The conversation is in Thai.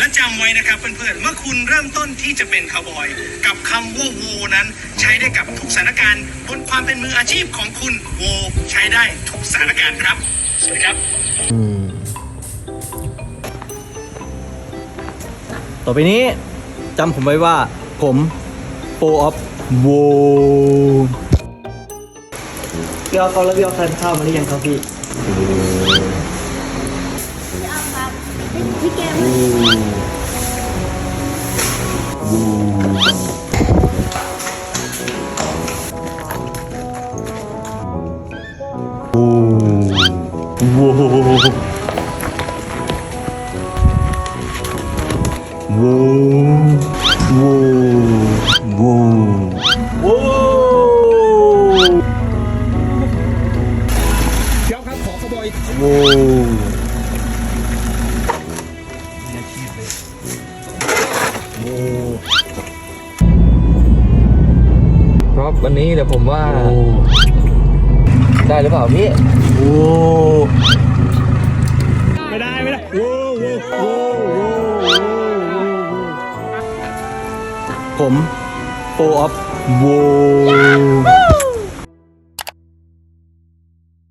และจำไว้นะครับเพื่อนๆ เมื่อคุณเริ่มต้นที่จะเป็นคาวบอย กับคำว่าโวนั้น ใช้ได้กับทุกสถานการณ์ บนความเป็นมืออาชีพของคุณโวใช้ได้ทุกสถานการณ์ครับ สวัสดีครับ ต่อไปนี้จำผมไว้ว่าผมโปออฟโวพี่ออฟเขาแล้วพี่ออฟทานข้าวมาหรือยังครับพี่ พี่แกมโวโวโวโวโวเดี๋ยวครับขอขบอยโว ครับวันนี้เดี๋ยวผมว่าได้หรือเปล่าพี่โอ้ไม่ได้ไม่ได้โว้โว้โว้โว้ผมโปออฟโว